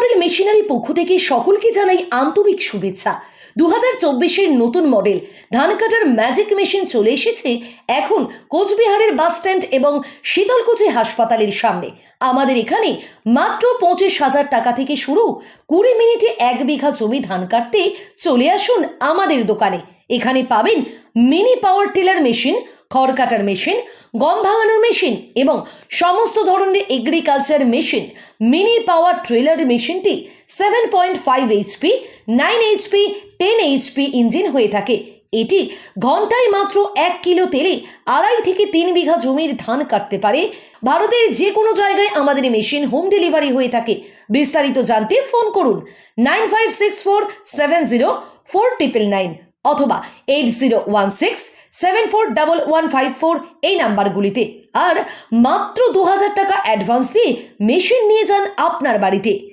Model machinery পক্ষ থেকে সকলকে জানাই আন্তরিক শুভেচ্ছা। দু হাজার চব্বিশের নতুন মডেল ধান কাটার ম্যাজিক মেশিন চলে এসেছে এখন কোচবিহারের বাস স্ট্যান্ড এবং শীতলকুচি হাসপাতালের সামনে। আমাদের এখানে মাত্র পঁচিশ হাজার টাকা থেকে শুরু। কুড়ি মিনিটে এক বিঘা জমি ধান কাটতে চলে আসুন আমাদের দোকানে। এখানে পাবেন মিনি পাওয়ার টিলার মেশিন খড় কাটার মেশিন, গম ভাঙানোর মেশিন এবং সমস্ত ধরনের agriculture machine mini power trailer মেশিনটি seven point five HP nine HP ten HP engine হয়ে থাকে। এটি ঘন্টায় মাত্র এক কিলো তেলে আড়াই থেকে তিন বিঘা জমির ধান কাটতে পারে। ভারতের যে কোনো জায়গায় আমাদের মেশিন হোম ডেলিভারি হয়ে থাকে। বিস্তারিত জানতে ফোন করুন nine five six four seven zero four triple nine অথবা eight zero one six seven four double one five four এই নাম্বারগুলিতে। আর মাত্র দু হাজার টাকা অ্যাডভান্স দিয়ে মেশিন নিয়ে যান আপনার বাড়িতে।